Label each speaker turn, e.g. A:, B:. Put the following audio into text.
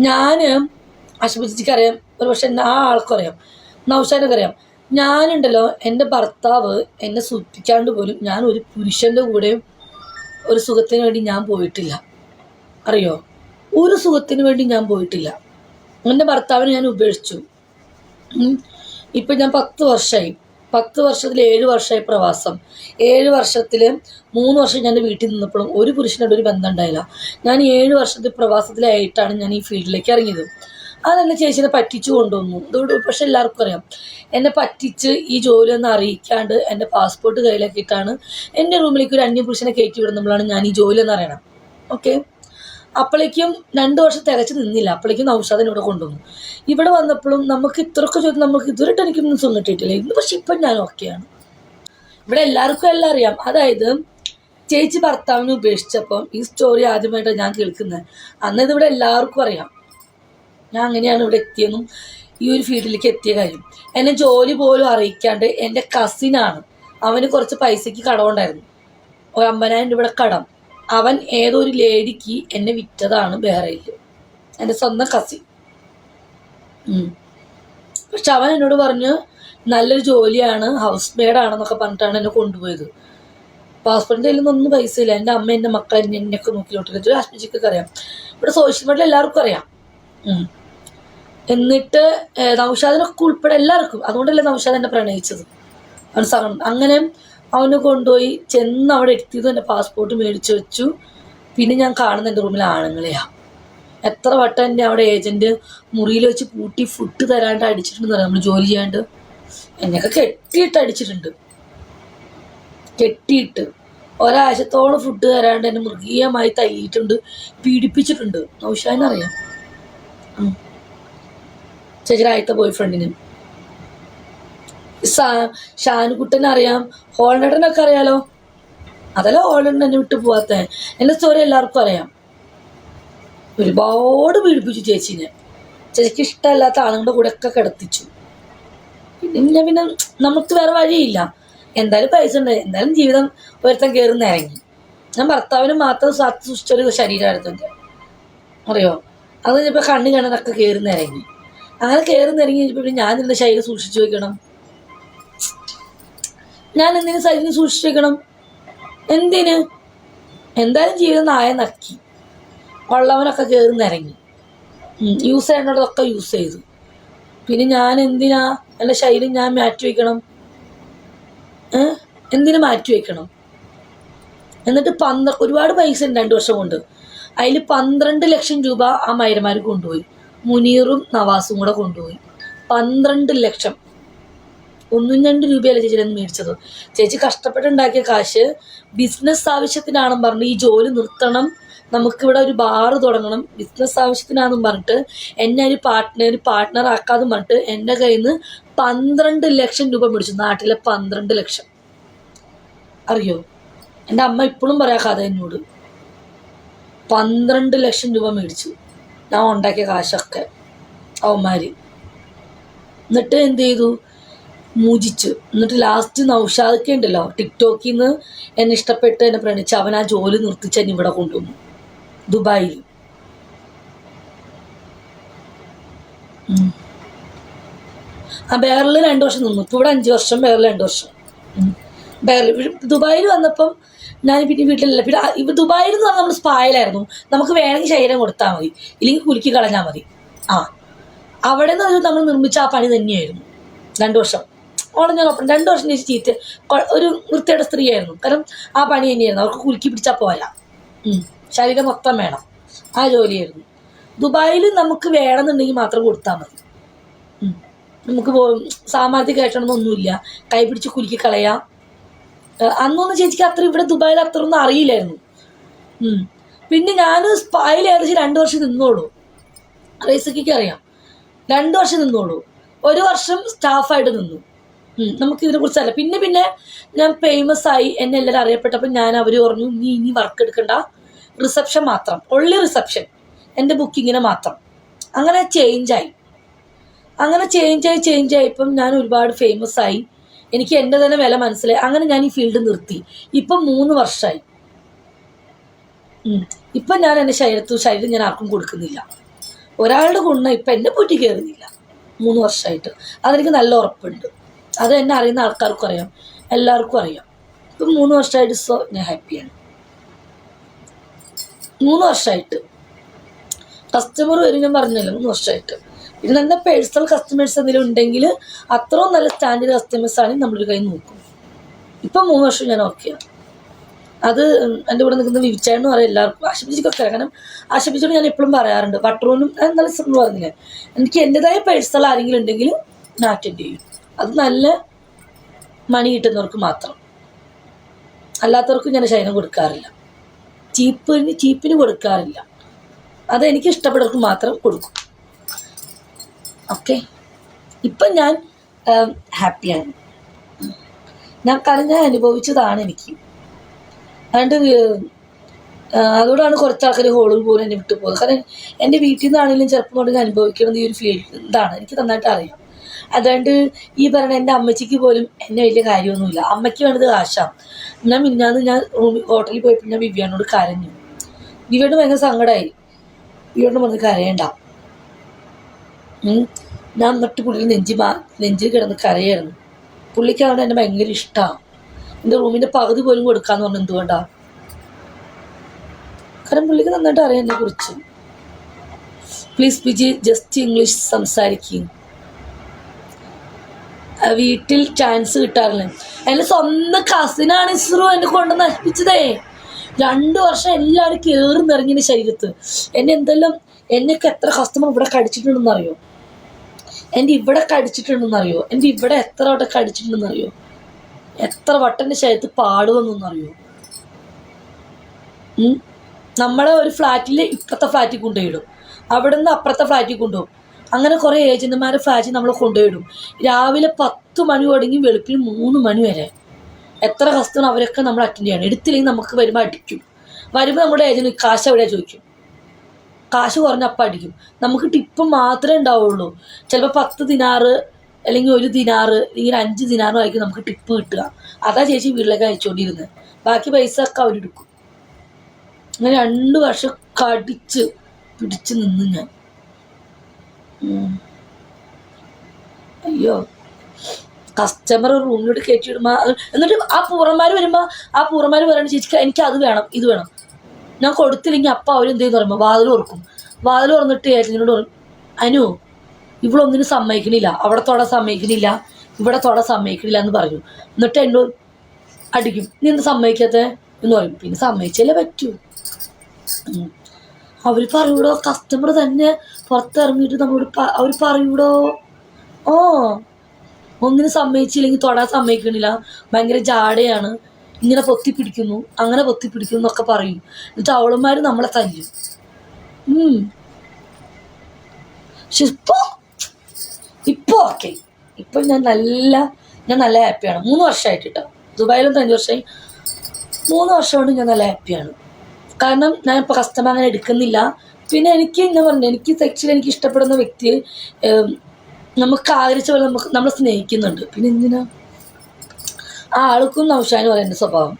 A: ഞാൻ ആശുപത്രിക്ക് അറിയാം ഒരു പക്ഷെ ആ ആൾക്കറിയാം. നൗഷാനൊക്കെ ഞാനുണ്ടല്ലോ എന്റെ ഭർത്താവ് എന്നെ സൂചിപ്പിക്കാണ്ട് പോലും ഞാൻ ഒരു പുരുഷന്റെ കൂടെ ഒരു സുഖത്തിന് വേണ്ടി ഞാൻ പോയിട്ടില്ല. അറിയോ? ഒരു സുഖത്തിന് വേണ്ടി ഞാൻ പോയിട്ടില്ല. എന്റെ ഭർത്താവിനെ ഞാൻ ഉപേക്ഷിച്ചു. ഇപ്പം ഞാൻ പത്ത് വർഷമായി പത്ത് വർഷത്തിൽ ഏഴ് വർഷമായി പ്രവാസം. ഏഴ് വർഷത്തിൽ മൂന്ന് വർഷം ഞാൻ വീട്ടിൽ നിന്നപ്പോഴും ഒരു പുരുഷനോട് ഒരു ബന്ധം ഉണ്ടായില്ല. ഞാൻ ഏഴ് വർഷത്തിൽ പ്രവാസത്തിലായിട്ടാണ് ഞാൻ ഈ ഫീൽഡിലേക്ക് ഇറങ്ങിയത്. അതെന്നെ ചേച്ചിനെ പറ്റിച്ചു കൊണ്ടുവന്നു. ഇതോട് പക്ഷെ എല്ലാവർക്കും അറിയാം. എന്നെ പറ്റിച്ച് ഈ ജോലി ഒന്ന് അറിയിക്കാണ്ട് എന്റെ പാസ്പോർട്ട് കയ്യിലാക്കിയിട്ടാണ് എന്റെ റൂമിലേക്ക് ഒരു അന്യപുരുഷനെ കയറ്റി വിടുന്നപ്പോഴാണ് ഞാൻ ഈ ജോലി എന്ന് അറിയണം ഓക്കെ അപ്പോഴേക്കും രണ്ട് വർഷം തികച്ച് നിന്നില്ല. അപ്പോഴേക്കും നൗഷാദിനെ ഇവിടെ കൊണ്ടുവന്നു. ഇവിടെ വന്നപ്പോഴും നമുക്ക് ഇത്രയൊക്കെ ചോദിച്ചു നമുക്ക് ഇതുവരെ എനിക്കൊന്നും സുഖം കിട്ടിയിട്ടില്ല. ഇന്ന് പക്ഷെ ഇപ്പം ഞാൻ ഓക്കെയാണ് ഇവിടെ എല്ലാവർക്കും എല്ലാം അറിയാം. അതായത് ചേച്ചി ഭർത്താവിനെ ഉപേക്ഷിച്ചപ്പം ഈ സ്റ്റോറി ആദ്യമായിട്ടാണ് ഞാൻ കേൾക്കുന്നത് അന്ന് ഇതിവിടെ എല്ലാവർക്കും അറിയാം. ഞാൻ അങ്ങനെയാണ് ഇവിടെ എത്തിയെന്നും ഈ ഒരു ഫീൽഡിലേക്ക് എത്തിയ കാര്യം. എന്നെ ജോലി പോലും അറിയിക്കാണ്ട് എന്റെ കസിനാണ് അവന് കുറച്ച് പൈസയ്ക്ക് കടമുണ്ടായിരുന്നു ഒരു അമ്പതിനായിരം രൂപയുടെ കടം. അവൻ ഏതൊരു ലേഡിക്ക് എന്നെ വിറ്റതാണ് ബഹ്റൈനിൽ എന്റെ സ്വന്തം കസിൻ പക്ഷെ അവൻ എന്നോട് പറഞ്ഞു നല്ലൊരു ജോലിയാണ് ഹൗസ് മെയ്ഡാണെന്നൊക്കെ പറഞ്ഞിട്ടാണ് എന്നെ കൊണ്ടുപോയത്. പാസ്പോർട്ടിന്റെ കയ്യിൽ നിന്നൊന്നും പൈസ ഇല്ല. എന്റെ അമ്മ എന്റെ മക്കൾ എന്നെ എന്നെയൊക്കെ നോക്കിയിട്ടില്ല ഒരു ആശ്മിച്ചിക്കൊക്കെ അറിയാം. ഇവിടെ സോഷ്യൽ മീഡിയ എല്ലാവർക്കും അറിയാം. എന്നിട്ട് നൗഷാദിനൊക്കെ ഉൾപ്പെടെ എല്ലാവർക്കും. അതുകൊണ്ടല്ലേ നൗഷാദ് എന്നെ പ്രണയിച്ചത്. സഹ അങ്ങനെ അവനെ കൊണ്ടുപോയി ചെന്ന് അവിടെ എത്തിയത് എന്റെ പാസ്പോർട്ട് മേടിച്ച് വെച്ചു. പിന്നെ ഞാൻ കാണുന്ന എന്റെ റൂമിൽ ആണുങ്ങളെയാ. എത്ര വട്ടം എന്റെ അവിടെ ഏജന്റ് മുറിയിൽ വെച്ച് പൂട്ടി ഫുഡ് തരാണ്ട് അടിച്ചിട്ടുണ്ടെന്ന് പറയാം നമ്മൾ ജോലി ചെയ്യാണ്ട്. എന്നെയൊക്കെ കെട്ടിയിട്ട് അടിച്ചിട്ടുണ്ട്. കെട്ടിയിട്ട്. ഒരാഴ്ചത്തോളം ഫുഡ് തരാണ്ട് എന്നെ മൃഗീയമായി തല്ലിയിട്ടുണ്ട് പീഡിപ്പിച്ചിട്ടുണ്ട്. നൗഷാൻ അറിയാം ആദ്യത്തെ ബോയ് ഫ്രണ്ടിന് ഷാനുകുട്ടനെ അറിയാം ഹോൾനടനൊക്കെ അറിയാലോ? അതല്ല ഹോൾനടൻ എന്നെ വിട്ടു പോവാത്ത. എന്റെ സ്റ്റോറി എല്ലാവർക്കും അറിയാം. ഒരുപാട് പീഡിപ്പിച്ചു ചേച്ചീനെ. ചേച്ചിക്ക് ഇഷ്ടമല്ലാത്ത ആളുകളുടെ കൂടെ ഒക്കെ കിടത്തിച്ചു. പിന്നെ പിന്നെ നമുക്ക് വേറെ വഴിയില്ല. എന്തായാലും പൈസ ഉണ്ട്. എന്തായാലും ജീവിതം ഒരുത്തം കയറുന്ന ഇറങ്ങി. ഞാൻ ഭർത്താവിന് മാത്രം സാത്ത് സൂക്ഷിച്ചൊരു ശരീരമായിരുന്നു അറിയോ? അത് കഴിഞ്ഞപ്പോൾ കണ്ണു കിണറൊക്കെ കയറുന്ന ഇറങ്ങി. അങ്ങനെ കയറുന്ന ഇറങ്ങി കഴിഞ്ഞപ്പോൾ ഞാൻ എന്റെ ശരീരം സൂക്ഷിച്ചു വെക്കണം. ഞാൻ എന്തിനു ശരീരം സൂക്ഷിച്ചേക്കണം? എന്തിന്? എന്തായാലും ജീവിതം നായ നക്കി. ഉള്ളവനൊക്കെ കയറി നിരങ്ങി യൂസ് ചെയ്യേണ്ടതൊക്കെ യൂസ് ചെയ്തു. പിന്നെ ഞാൻ എന്തിനാ എന്റെ ശൈലി ഞാൻ മാറ്റി വയ്ക്കണം എന്തിനു മാറ്റി വയ്ക്കണം എന്നിട്ട് പന്ത്ര ഒരുപാട് പൈസ ഉണ്ട് രണ്ട് വർഷം കൊണ്ട്. അതിൽ പന്ത്രണ്ട് ലക്ഷം രൂപ ആ മൈരമാർ കൊണ്ടുപോയി. മുനീറും നവാസും കൂടെ കൊണ്ടുപോയി. പന്ത്രണ്ട് ലക്ഷം. ഒന്നും രണ്ട് രൂപയല്ല ചേച്ചി അന്ന് മേടിച്ചത്? ചേച്ചി കഷ്ടപ്പെട്ടുണ്ടാക്കിയ കാശ് ബിസിനസ് ആവശ്യത്തിനാണെന്ന് പറഞ്ഞ് ഈ ജോലി നിർത്തണം. നമുക്കിവിടെ ഒരു ബാറ് തുടങ്ങണം. ബിസിനസ് ആവശ്യത്തിനാണെന്ന് പറഞ്ഞിട്ട് എന്നെ ഒരു പാർട്ട്ണർ പാർട്ട്ണർ ആക്കാന്നും പറഞ്ഞിട്ട് എന്റെ കയ്യിൽ നിന്ന് പന്ത്രണ്ട് ലക്ഷം രൂപ മേടിച്ചു. നാട്ടിലെ പന്ത്രണ്ട് ലക്ഷം. അറിയോ? എന്റെ അമ്മ ഇപ്പോഴും പറയാ കഥ എന്നോട്. പന്ത്രണ്ട് ലക്ഷം രൂപ മേടിച്ചു. ഞാൻ ഉണ്ടാക്കിയ കാശൊക്കെ. അവന്മാര്. എന്നിട്ട് എന്ത് ചെയ്തു? മൂജിച്ചു. എന്നിട്ട് ലാസ്റ്റ് നൗഷാദൊക്കെ ഉണ്ടല്ലോ ടിക്ടോക്കിൽ നിന്ന് എന്നെ ഇഷ്ടപ്പെട്ട് എന്നെ പ്രണിച്ച് അവൻ ആ ജോലി നിർത്തിച്ച് എന്നെ ഇവിടെ കൊണ്ടുവന്നു. ദുബായിൽ ആ ബേറിൽ രണ്ട് വർഷം നിന്നു. ഇപ്പോൾ ഇവിടെ അഞ്ച് വർഷം ബേറിൽ രണ്ട് വർഷം. ബേറിൽ ദുബായിൽ വന്നപ്പം ഞാൻ പിന്നെ വീട്ടിലല്ല. പിന്നെ ഇവ ദുബായിൽ എന്ന് പറഞ്ഞാൽ നമ്മൾ സ്പായിലായിരുന്നു. നമുക്ക് വേണമെങ്കിൽ ശരീരം കൊടുത്താൽ മതി. ഇല്ലെങ്കിൽ കുലുക്കി കളഞ്ഞാൽ മതി. ആ. അവിടെ നിന്ന് നമ്മൾ നിർമ്മിച്ച ആ പണി തന്നെയായിരുന്നു. രണ്ടു വർഷം. ഓളെ ഞാൻ ഒപ്പം രണ്ട് വർഷം ചേച്ചി ഒരു വൃത്തിയുടെ സ്ത്രീയായിരുന്നു. കാരണം ആ പണി തന്നെയായിരുന്നു. അവർക്ക് കുലുക്കി പിടിച്ചാൽ പോരാ. ശരീരം മൊത്തം വേണം. ആ ജോലിയായിരുന്നു. ദുബായിൽ നമുക്ക് വേണമെന്നുണ്ടെങ്കിൽ മാത്രം കൊടുത്താൽ മതി. നമുക്ക് സാമാന്യത്തിൽ കയറ്റണമെന്നൊന്നുമില്ല കൈ പിടിച്ച് കുലുക്കി കളയാം. അന്നൊന്നും ചേച്ചിക്ക് അത്ര ഇവിടെ ദുബായിൽ അത്ര ഒന്നും അറിയില്ലായിരുന്നു പിന്നെ ഞാൻ സ്പായിൽ ഏകദേശം രണ്ട് വർഷം നിന്നോളൂ. റേസക്കിക്ക് അറിയാം. രണ്ട് വർഷം നിന്നോളൂ. ഒരു വർഷം സ്റ്റാഫായിട്ട് നിന്നു. നമുക്ക് ഇതിനെ കുറിച്ചല്ല പിന്നെ പിന്നെ ഞാൻ ഫേമസ് ആയി എന്നെ എല്ലാവരും അറിയപ്പെട്ടപ്പോൾ ഞാൻ അവർ പറഞ്ഞു നീ ഇനി വർക്ക് എടുക്കണ്ട. റിസപ്ഷൻ മാത്രം. ഒള്ളി റിസപ്ഷൻ എന്റെ ബുക്കിങ്ങിന് മാത്രം. അങ്ങനെ ചേഞ്ചായി അങ്ങനെ ചേഞ്ചായി ചേഞ്ചായപ്പം ഞാൻ ഒരുപാട് ഫേമസ് ആയി. എനിക്ക് എന്റെ തന്നെ വില മനസ്സിലായി. അങ്ങനെ ഞാൻ ഈ ഫീൽഡ് നിർത്തി. ഇപ്പം മൂന്ന് വർഷമായി. ഇപ്പം ഞാൻ എന്റെ ശരീരത്തു ശരീരം ഞാൻ ആർക്കും കൊടുക്കുന്നില്ല. ഒരാളുടെ ഗുണം ഇപ്പം എന്നെ പൂറ്റി കയറുന്നില്ല. മൂന്ന് വർഷമായിട്ട് അതെനിക്ക് നല്ല ഉറപ്പുണ്ട്. അത് എന്നെ അറിയുന്ന ആൾക്കാർക്കും അറിയാം. എല്ലാവർക്കും അറിയാം. ഇപ്പം മൂന്ന് വർഷമായിട്ട് സോ ഞാൻ ഹാപ്പിയാണ്. മൂന്ന് വർഷമായിട്ട്. കസ്റ്റമർ വരും ഞാൻ പറഞ്ഞല്ലോ മൂന്ന് വർഷമായിട്ട്. പിന്നെ നല്ല പേഴ്സണൽ കസ്റ്റമേഴ്സ് എന്തെങ്കിലും ഉണ്ടെങ്കിൽ അത്രയും നല്ല സ്റ്റാൻഡേർഡ് കസ്റ്റമേഴ്സ് ആണെങ്കിൽ നമ്മളൊരു കൈ നോക്കും. ഇപ്പം മൂന്ന് വർഷം ഞാൻ ഓക്കെയാണ് അത് എന്റെ കൂടെ നിൽക്കുന്ന വിവിച്ചായെന്ന് പറയും എല്ലാവർക്കും അറിയാം കാരണം ആശുപത്രിയോട് ഞാൻ എപ്പോഴും പറയാറുണ്ട് ബട്ടറൂനും നല്ല പറഞ്ഞില്ലേ? എനിക്ക് എന്റെതായ പേഴ്സണൽ ആരെങ്കിലും ഉണ്ടെങ്കിൽ ഞാൻ അറ്റൻഡ് ചെയ്യും. അത് നല്ല മണി കിട്ടുന്നവർക്ക് മാത്രം. അല്ലാത്തവർക്ക് ഞാൻ ശയനം കൊടുക്കാറില്ല. ചീപ്പിന് ചീപ്പിന് കൊടുക്കാറില്ല. അത് എനിക്ക് ഇഷ്ടപ്പെട്ടവർക്ക് മാത്രം കൊടുക്കും. ഓക്കെ ഇപ്പം ഞാൻ ഹാപ്പിയാണ് ഞാൻ കാരണം ഞാൻ അനുഭവിച്ചതാണ് എനിക്ക്. അതുകൊണ്ട് അതുകൊണ്ടാണ് കുറച്ച് ആൾക്കാർ ഹോളിൽ പോലും എന്നെ വിട്ടു പോകുന്നത് കാരണം എന്റെ വീട്ടിൽ നിന്നാണെങ്കിലും ചെറുപ്പം കൊണ്ട് അനുഭവിക്കുന്നത് ഈ ഒരു ഫീൽ ഇതാണ്. എനിക്ക് നന്നായിട്ട് അറിയാം. അതുകൊണ്ട് ഈ പറഞ്ഞ എന്റെ അമ്മച്ചിക്ക് പോലും എന്നെ വലിയ കാര്യമൊന്നുമില്ല. അമ്മയ്ക്ക് വേണ്ടത് കാശാണ് ഞാൻ മിന്നാന്ന് ഞാൻ റൂമിൽ ഹോട്ടലിൽ പോയപ്പോൾ ഞാൻ വിവ്യാനോട് കരഞ്ഞു. വിവയോട് ഭയങ്കര സങ്കടമായി വിവ്യോട് പറഞ്ഞ് കരയണ്ട. ഞാൻ എന്നിട്ട് പുള്ളിയിൽ നെഞ്ചി മാ നെഞ്ചിൽ കിടന്ന് കരയായിരുന്നു. പുള്ളിക്കാണ് എന്നെ ഭയങ്കര ഇഷ്ടമാണ് എന്റെ റൂമിന്റെ പകുതി പോലും കൊടുക്കാന്ന് പറഞ്ഞു എന്തുകൊണ്ടാണ് കാരണം പുള്ളിക്ക് നന്നായിട്ട് അറിയാം എന്നെ കുറിച്ച് പ്ലീസ് പിജി ജസ്റ്റ് ഇംഗ്ലീഷ് സംസാരിക്കും. ആ, വീട്ടിൽ ചാൻസ് കിട്ടാറില്ല. എന്റെ സ്വന്തം കസിനാണ് ഇസ്രോ എന്നെ കൊണ്ട് നശിപ്പിച്ചതേ രണ്ട് വർഷം എല്ലാവരും കയറി നിറങ്ങിയ ശരീരത്ത്. എന്നെ എന്തെല്ലാം എന്നൊക്കെ എത്ര കസ്റ്റമർ ഇവിടെ കടിച്ചിട്ടുണ്ടെന്ന് അറിയോ എന്റെ ഇവിടെ കടിച്ചിട്ടുണ്ടെന്ന് അറിയോ എന്റെ ഇവിടെ എത്ര വട്ടം കടിച്ചിട്ടുണ്ടെന്ന് അറിയോ എത്ര വട്ടം എന്റെ ശരീരത്ത് പാടുവെന്നൊന്നും അറിയോ. നമ്മളെ ഒരു ഫ്ലാറ്റിൽ ഇപ്പുറത്തെ ഫ്ലാറ്റിൽ കൊണ്ടുപോയിടും അവിടെ നിന്ന് അപ്പുറത്തെ ഫ്ലാറ്റിൽ കൊണ്ടുപോകും. അങ്ങനെ കുറേ ഏജന്റുമാരെ ഫ്ലാറ്റിൽ നമ്മൾ കൊണ്ടുപോയിടും. രാവിലെ പത്ത് മണി തുടങ്ങി വെളുപ്പിന് മൂന്ന് മണി വരെ. എത്ര കസ്റ്റമർ അവരൊക്കെ നമ്മൾ അറ്റൻഡ് ചെയ്യണം. എടുത്തില്ലെങ്കിൽ നമുക്ക് വരുമ്പോൾ അടിക്കും. വരുമ്പോൾ നമ്മുടെ ഏജന്റ് കാശ് എവിടെയാ ചോദിക്കും. കാശ് കുറഞ്ഞ അപ്പം അടിക്കും. നമുക്ക് ടിപ്പ് മാത്രമേ ഉണ്ടാവുള്ളൂ. ചിലപ്പോൾ പത്ത് ദിനാറ് അല്ലെങ്കിൽ ഒരു ദിനാറ് അല്ലെങ്കിൽ അഞ്ച് ദിനാറും ആയിരിക്കും നമുക്ക് ടിപ്പ് കിട്ടുക. അതാ ചേച്ചി വീട്ടിലേക്ക് അയച്ചുകൊണ്ടിരുന്നത്. ബാക്കി പൈസ ഒക്കെ അവരെടുക്കും അങ്ങനെ രണ്ട് വർഷം കടിച്ച് പിടിച്ച് നിന്ന് ഞാൻ. അയ്യോ. കസ്റ്റമർ റൂമിലോട്ട് കയറ്റി വിടുമ്പോ എന്നിട്ട് ആ പൂറന്മാർ വരുമ്പോ ആ പൂറന്മാർ പറയണ ചേച്ചിക്ക് എനിക്ക് അത് വേണം ഇത് വേണം. ഞാൻ കൊടുത്തില്ലെങ്കിൽ അപ്പം അവരെന്ത് ചെയ്യുന്നു പറയുമ്പോൾ വാതിൽ തുറക്കും. വാതിൽ തുറന്നിട്ട് ഏജന്റിനോട് പറയും അനു ഇവളൊന്നിനും സമ്മതിക്കണില്ല. അവിടെ തൊടാൻ സമ്മതിക്കണില്ല. ഇവിടെ തൊടാൻ സമ്മതിക്കണില്ല എന്ന് പറഞ്ഞു എന്നിട്ട് എന്നോട് അടിക്കും നീ എന്ത് സമ്മതിക്കാത്ത? എന്ന് പറയും. പിന്നെ സമ്മതിച്ചല്ലേ പറ്റൂ. ഉം. അവർ പറയൂടോ? കസ്റ്റമർ തന്നെ പുറത്തിറങ്ങിയിട്ട് നമ്മളോട് അവർ പറയൂടോ? ഓ ഒന്നിനും സമ്മതിച്ചില്ലെങ്കിൽ തൊടാൻ സമ്മതിക്കണില്ല. ഭയങ്കര ജാടയാണ്. ഇങ്ങനെ പൊത്തി പിടിക്കുന്നു അങ്ങനെ പൊത്തി പിടിക്കുന്നു എന്നൊക്കെ പറയും. എന്നിട്ട് അവളന്മാർ നമ്മളെ തല്ലും. പക്ഷെ ഇപ്പോ ഇപ്പോ ഓക്കെ ഇപ്പൊ ഞാൻ നല്ല ഞാൻ നല്ല ഹാപ്പിയാണ് മൂന്ന് വർഷമായിട്ട് കേട്ടോ ദുബായിലും അഞ്ച് വർഷമായി മൂന്ന് വർഷം കൊണ്ട് ഞാൻ നല്ല ഹാപ്പിയാണ് കാരണം ഞാൻ ഇപ്പോൾ കസ്റ്റമർ അങ്ങനെ എടുക്കുന്നില്ല. പിന്നെ എനിക്ക് ഞാൻ പറഞ്ഞു എനിക്ക് സെക്ഷൻ എനിക്ക് ഇഷ്ടപ്പെടുന്ന വ്യക്തി നമുക്ക് ആഗ്രഹിച്ച പോലെ നമുക്ക് നമ്മളെ സ്നേഹിക്കുന്നുണ്ട്. പിന്നെ എന്തിനാ? ആ ആൾക്കും നൗഷാൻ പറയുന്ന സ്വഭാവം.